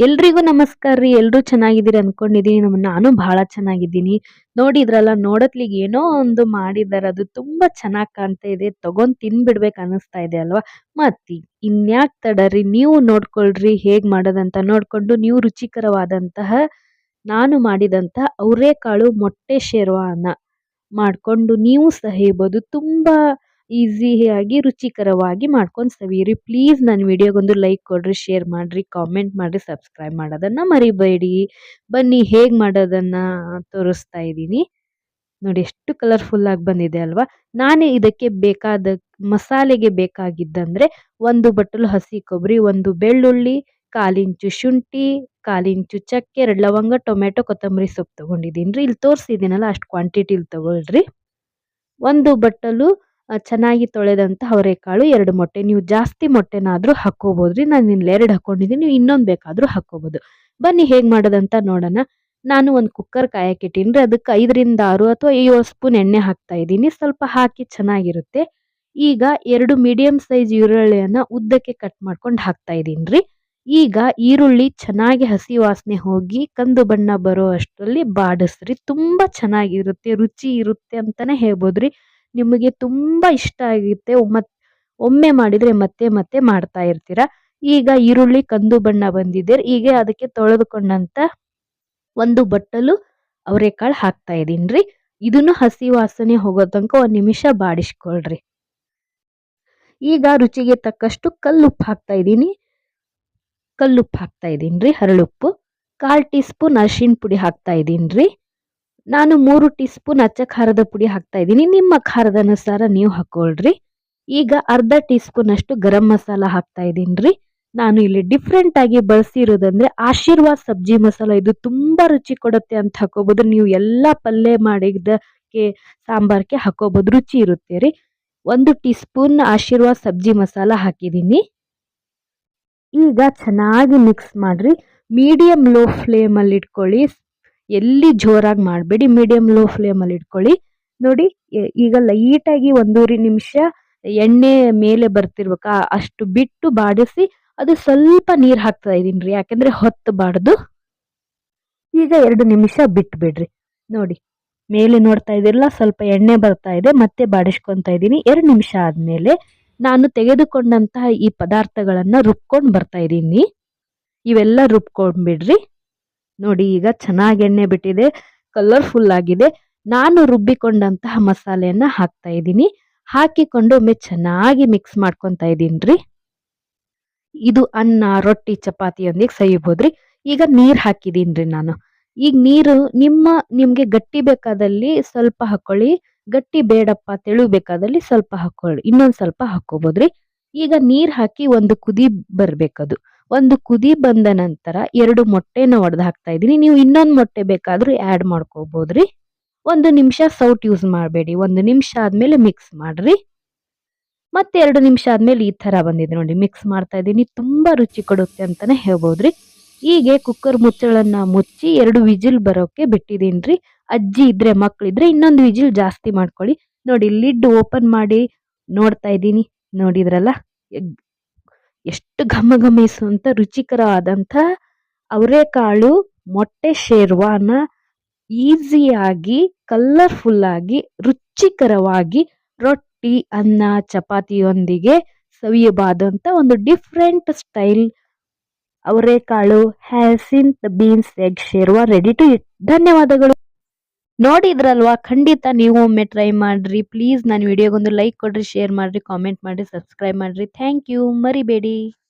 ಎಲ್ರಿಗೂ ನಮಸ್ಕಾರ ರೀ. ಎಲ್ಲರೂ ಚೆನ್ನಾಗಿದ್ದೀರಿ ಅನ್ಕೊಂಡಿದೀನಿ. ನಮ್ಮ ನಾನು ಬಹಳ ಚೆನ್ನಾಗಿದ್ದೀನಿ. ನೋಡಿದ್ರಲ್ಲ ನೋಡತ್ಲಿಗೆ ಏನೋ ಒಂದು ಮಾಡಿದ್ದಾರೆ ಅದು ತುಂಬಾ ಚೆನ್ನಾಗಿ ಕಾಣ್ತಾ ಇದೆ. ತಗೊಂಡ್ ತಿನ್ಬಿಡ್ಬೇಕು ಅನಿಸ್ತಾ ಇದೆ ಅಲ್ವಾ? ಮತ್ತು, ಇನ್ಯಾಕ್ ತಡರಿ ನೀವು ನೋಡ್ಕೊಳ್ರಿ. ಹೇಗೆ ಮಾಡೋದಂತ ನೋಡ್ಕೊಂಡು ನೀವು ರುಚಿಕರವಾದಂತಹ ನಾನು ಮಾಡಿದಂತಹ ಅವರೆಕಾಳು ಮೊಟ್ಟೆ ಶೇರ್ವಾನ ಮಾಡ್ಕೊಂಡು ನೀವು ಸಹ ಇರ್ಬೋದು ತುಂಬಾ ಈಸಿಯಾಗಿ, ರುಚಿಕರವಾಗಿ ಮಾಡ್ಕೊಂಡು ಸವಿಯಿರಿ. ಪ್ಲೀಸ್ ನನ್ನ ವಿಡಿಯೋಗೊಂದು ಲೈಕ್ ಕೊಡ್ರಿ ಶೇರ್ ಮಾಡಿರಿ ಕಾಮೆಂಟ್ ಮಾಡಿರಿ ಸಬ್ಸ್ಕ್ರೈಬ್ ಮಾಡೋದನ್ನ ಮರಿಬೇಡಿ. ಬನ್ನಿ, ಹೇಗೆ ಮಾಡೋದನ್ನ ತೋರಿಸ್ತಾ ಇದ್ದೀನಿ. ನೋಡಿ, ಎಷ್ಟು ಕಲರ್ಫುಲ್ಲಾಗಿ ಬಂದಿದೆ ಅಲ್ವಾ? ನಾನು ಇದಕ್ಕೆ ಬೇಕಾದ, ಮಸಾಲೆಗೆ ಬೇಕಾಗಿದ್ದಂದರೆ ಒಂದು ಬಟ್ಟಲು ಹಸಿ ಕೊಬ್ಬರಿ, ಒಂದು ಬೆಳ್ಳುಳ್ಳಿ, ಕಾಲಿಂಚು ಶುಂಠಿ, ಕಾಲಿಂಚು ಚಕ್ಕೆ ಎರಡು ಲವಂಗ ಟೊಮೆಟೊ, ಕೊತ್ತಂಬರಿ ಸೊಪ್ಪು ತೊಗೊಂಡಿದ್ದೀನಿ ರೀ ಇಲ್ಲಿ ತೋರಿಸಿದ್ದೀನಲ್ಲ, ಅಷ್ಟು ಕ್ವಾಂಟಿಟಿಲಿ ತೊಗೊಳ್ರಿ. ಒಂದು ಬಟ್ಟಲು ಚೆನ್ನಾಗಿ ತೊಳೆದಂಥ ಅವರೆಕಾಳು ಎರಡು ಮೊಟ್ಟೆ. ನೀವು ಜಾಸ್ತಿ ಮೊಟ್ಟೆನಾದರೂ ಹಾಕ್ಕೋಬೋದ್ರಿ ನಾನು ಇಲ್ಲಿ ಎರಡು ಹಾಕ್ಕೊಂಡಿದ್ದೀನಿ. ನೀವು ಇನ್ನೊಂದು ಬೇಕಾದರೂ ಹಾಕ್ಕೋಬೋದು. ಬನ್ನಿ ಹೇಗೆ ಮಾಡೋದಂತ ನೋಡೋಣ. ನಾನು ಒಂದು ಕುಕ್ಕರ್ ಕಾಯಕ್ಕೆ ರೀ ಅದಕ್ಕೆ ಐದರಿಂದ ಆರು ಅಥವಾ ಏಳು ಸ್ಪೂನ್ ಎಣ್ಣೆ ಹಾಕ್ತಾ ಇದ್ದೀನಿ. ಸ್ವಲ್ಪ ಹಾಕಿ ಚೆನ್ನಾಗಿರುತ್ತೆ. ಈಗ ಎರಡು ಮೀಡಿಯಂ ಸೈಜ್ ಈರುಳ್ಳಿಯನ್ನು ಉದ್ದಕ್ಕೆ ಕಟ್ ಮಾಡ್ಕೊಂಡು ಹಾಕ್ತಾ ಇದ್ದೀನಿ ರೀ ಈಗ ಈರುಳ್ಳಿ ಚೆನ್ನಾಗಿ ಹಸಿ ವಾಸನೆ ಹೋಗಿ ಕಂದು ಬಣ್ಣ ಬರೋ ಅಷ್ಟರಲ್ಲಿ ಬಾಡಿಸ್ರಿ. ತುಂಬ ಚೆನ್ನಾಗಿರುತ್ತೆ. ರುಚಿ ಇರುತ್ತೆ ಅಂತಲೇ ಹೇಳ್ಬೋದ್ರಿ. ನಿಮಗೆ ತುಂಬ ಇಷ್ಟ ಆಗುತ್ತೆ ಮತ್, ಒಮ್ಮೆ ಮಾಡಿದರೆ ಮತ್ತೆ ಮತ್ತೆ ಮಾಡ್ತಾ ಇರ್ತೀರ? ಈಗ ಈರುಳ್ಳಿ, ಕಂದು ಬಣ್ಣ ಬಂದಿದೆ. ಈಗ ಅದಕ್ಕೆ ತೊಳೆದುಕೊಂಡಂತ ಒಂದು ಬಟ್ಟಲು ಅವರೆಕಾಳು ಹಾಕ್ತಾ ಇದ್ದೀನಿ ರೀ ಇದನ್ನು ಹಸಿ ವಾಸನೆ ಹೋಗೋ ತನಕ ಒಂದು ನಿಮಿಷ ಬಾಡಿಸ್ಕೊಳ್ರಿ. ಈಗ ರುಚಿಗೆ ತಕ್ಕಷ್ಟು ಕಲ್ಲುಪ್ಪು ಹಾಕ್ತಾ ಇದ್ದೀನಿ. ಕಲ್ಲುಪ್ಪು ಹಾಕ್ತಾ ಇದ್ದೀನಿ ರೀ ಹರಳುಪ್ಪು. ಕಾಲು ಟೀ ಸ್ಪೂನ್ ಅರಿಶಿನ ಪುಡಿ ಹಾಕ್ತಾ ಇದ್ದೀನಿ ರೀ ನಾನು ಮೂರು ಟೀ ಸ್ಪೂನ್ ಅಚ್ಚ ಖಾರದ ಪುಡಿ ಹಾಕ್ತಾ ಇದ್ದೀನಿ. ನಿಮ್ಮ ಖಾರದ ಅನುಸಾರ ನೀವು ಹಾಕ್ಕೊಳ್ರಿ ಈಗ ಅರ್ಧ ಟೀ ಸ್ಪೂನ್ ಅಷ್ಟು ಗರಂ ಮಸಾಲ ಹಾಕ್ತಾ ಇದ್ದೀನಿ ನಾನು ಇಲ್ಲಿ ಡಿಫ್ರೆಂಟ್ ಆಗಿ ಬಳಸಿರೋದಂದ್ರೆ ಆಶೀರ್ವಾದ್ ಸಬ್ಜಿ ಮಸಾಲ. ಇದು ತುಂಬಾ ರುಚಿ ಕೊಡುತ್ತೆ ಅಂತ ಹಾಕೋಬಹುದು ನೀವು ಎಲ್ಲ ಪಲ್ಯ ಮಾಡಿದ್ದಕ್ಕೆ ಸಾಂಬಾರ್ಗೆ ಹಾಕೋಬಹುದು ರುಚಿ ಇರುತ್ತೆ ರೀ. ಒಂದು ಟೀ ಸ್ಪೂನ್ ಆಶೀರ್ವಾದ್ ಸಬ್ಜಿ ಮಸಾಲ ಹಾಕಿದ್ದೀನಿ. ಈಗ ಚೆನ್ನಾಗಿ ಮಿಕ್ಸ್ ಮಾಡ್ರಿ. ಮೀಡಿಯಂ ಲೋ ಫ್ಲೇಮಲ್ಲಿ ಇಟ್ಕೊಳ್ಳಿ ಎಲ್ಲಿ ಜೋರಾಗಿ ಮಾಡಬೇಡಿ ಮೀಡಿಯಮ್ ಲೋ ಫ್ಲೇಮಲ್ಲಿ ಇಟ್ಕೊಳ್ಳಿ. ನೋಡಿ ಈಗ ಲೈಟಾಗಿ ಒಂದೂವರೆ ನಿಮಿಷ ಎಣ್ಣೆ ಮೇಲೆ ಬರ್ತಿರ್ಬೇಕಾ, ಅಷ್ಟು ಬಿಟ್ಟು ಬಾಡಿಸಿ, ಅದು ಸ್ವಲ್ಪ ನೀರು ಹಾಕ್ತಾ ಇದ್ದೀನಿ ರೀ, ಯಾಕೆಂದ್ರೆ ಹೊತ್ತಬಾರ್ದು ಈಗ ಎರಡು ನಿಮಿಷ ಬಿಟ್ಬಿಡ್ರಿ. ನೋಡಿ, ಮೇಲೆ ನೋಡ್ತಾ ಇದ್ದೀರಲ್ಲ ಸ್ವಲ್ಪ ಎಣ್ಣೆ ಬರ್ತಾ ಇದೆ, ಮತ್ತೆ ಬಾಡಿಸ್ಕೊತಾ ಇದ್ದೀನಿ ಎರಡು ನಿಮಿಷ ಆದಮೇಲೆ ನಾನು ತೆಗೆದುಕೊಂಡಂತಹ ಈ ಪದಾರ್ಥಗಳನ್ನು ರುಬ್ಕೊಂಡು ಬರ್ತಾ ಇದ್ದೀನಿ ಇವೆಲ್ಲ ರುಬ್ಕೊಂಡ್ಬಿಡ್ರಿ. ನೋಡಿ ಈಗ ಚೆನ್ನಾಗಿ ಎಣ್ಣೆ ಬಿಟ್ಟಿದೆ ಕಲರ್ಫುಲ್ ಆಗಿದೆ. ನಾನು ರುಬ್ಬಿಕೊಂಡಂತಹ ಮಸಾಲೆಯನ್ನು ಹಾಕ್ತಾ ಇದ್ದೀನಿ. ಹಾಕಿಕೊಂಡು ಒಮ್ಮೆ ಚೆನ್ನಾಗಿ ಮಿಕ್ಸ್ ಮಾಡ್ಕೊತಾ ಇದ್ದೀನಿ ಇದು ಅನ್ನ, ರೊಟ್ಟಿ, ಚಪಾತಿಯೊಂದಿಗೆ ಸವಿಬೋದ್ರಿ. ಈಗ ನೀರು ಹಾಕಿದ್ದೀನಿ ನಾನು. ಈಗ ನೀರು ನಿಮ್ಮ, ನಿಮಗೆ ಗಟ್ಟಿ ಬೇಕಾದಲ್ಲಿ ಸ್ವಲ್ಪ ಹಾಕೊಳ್ಳಿ, ಗಟ್ಟಿ ಬೇಡಪ್ಪ ತೆಳು ಬೇಕಾದಲ್ಲಿ ಸ್ವಲ್ಪ ಹಾಕೊಳ್ಳಿ, ಇನ್ನೊಂದು ಸ್ವಲ್ಪ ಹಾಕೋಬೋದ್ರಿ ಈಗ ನೀರು ಹಾಕಿ ಒಂದು ಕುದಿ ಬರ್ಬೇಕದು. ಒಂದು ಕುದಿ ಬಂದ ನಂತರ ಎರಡು ಮೊಟ್ಟೆನ ಒಡೆದು ಹಾಕ್ತಾ ಇದ್ದೀನಿ. ನೀವು ಇನ್ನೊಂದು ಮೊಟ್ಟೆ ಬೇಕಾದರೂ ಆ್ಯಡ್ ಮಾಡ್ಕೋಬೋದ್ರಿ. ಒಂದು ನಿಮಿಷ ಸೌಟ್ ಯೂಸ್ ಮಾಡಬೇಡಿ. ಒಂದು ನಿಮಿಷ ಆದಮೇಲೆ ಮಿಕ್ಸ್ ಮಾಡಿರಿ. ಮತ್ತೆ ಎರಡು ನಿಮಿಷ ಆದಮೇಲೆ ಈ ಥರ ಬಂದಿದೆ ನೋಡಿ ಮಿಕ್ಸ್ ಮಾಡ್ತಾ ಇದ್ದೀನಿ. ತುಂಬ ರುಚಿ ಕೊಡುತ್ತೆ ಅಂತಲೇ ಹೇಳ್ಬೋದ್ರಿ. ಹೀಗೆ ಕುಕ್ಕರ್ ಮುಚ್ಚಳನ್ನು ಮುಚ್ಚಿ ಎರಡು ವಿಜಿಲ್ ಬರೋಕ್ಕೆ ಬಿಟ್ಟಿದ್ದೀನಿ ರೀ ಅಜ್ಜಿ ಇದ್ದರೆ ಮಕ್ಕಳಿದ್ರೆ ಇನ್ನೊಂದು ವಿಜಿಲ್ ಜಾಸ್ತಿ ಮಾಡ್ಕೊಳ್ಳಿ. ನೋಡಿ ಲಿಡ್ ಓಪನ್ ಮಾಡಿ ನೋಡ್ತಾ ಇದ್ದೀನಿ. ನೋಡಿದ್ರಲ್ಲ? ಎಷ್ಟು ಘಮ ಘಮಿಸುವಂತ ರುಚಿಕರವಾದಂಥ ಅವರೆಕಾಳು ಮೊಟ್ಟೆ ಶೇರ್ವಾನ ಈಸಿಯಾಗಿ ಕಲರ್ಫುಲ್ ಆಗಿ ರುಚಿಕರವಾಗಿ, ರೊಟ್ಟಿ, ಅನ್ನ, ಚಪಾತಿಯೊಂದಿಗೆ ಸವಿಯಬಾದಂಥ ಒಂದು ಡಿಫ್ರೆಂಟ್ ಸ್ಟೈಲ್ ಅವರೆಕಾಳು, hyacinth beans, egg ಶೇರ್ವಾ ready to eat ಧನ್ಯವಾದಗಳು. ನೋಡಿದ್ರಲ್ವಾ? ಖಂಡಿತ ನೀವು ಒಮ್ಮೆ ಟ್ರೈ ಮಾಡ್ರಿ. ಪ್ಲೀಸ್ ನನ್ನ ವಿಡಿಯೋಗೊಂದು ಲೈಕ್ ಕೊಡ್ರಿ ಶೇರ್ ಮಾಡ್ರಿ ಕಾಮೆಂಟ್ ಮಾಡ್ರಿ ಸಬ್ಸ್ಕ್ರೈಬ್ ಮಾಡ್ರಿ. ಥ್ಯಾಂಕ್ ಯು ಮರಿಬೇಡಿ.